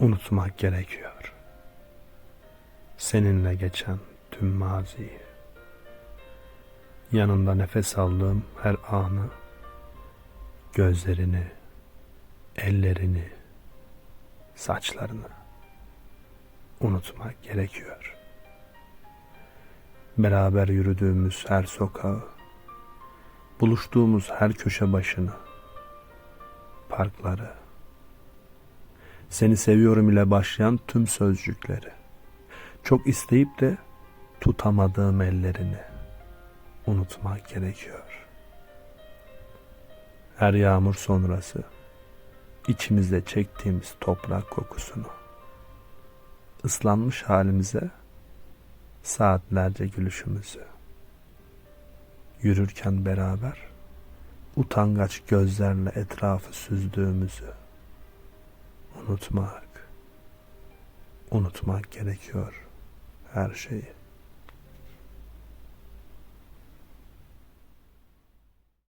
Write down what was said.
unutmak gerekiyor. Seninle geçen tüm maziyi. Yanında nefes aldığım her anı, gözlerini, ellerini, saçlarını unutmak gerekiyor. Beraber yürüdüğümüz her sokağı, buluştuğumuz her köşe başını, parkları, seni seviyorum ile başlayan tüm sözcükleri, çok isteyip de tutamadığım ellerini unutmak gerekiyor. Her yağmur sonrası içimizde çektiğimiz toprak kokusunu, ıslanmış halimize saatlerce gülüşümüzü, yürürken beraber utangaç gözlerle etrafı süzdüğümüzü unutmak, unutmak gerekiyor her şeyi.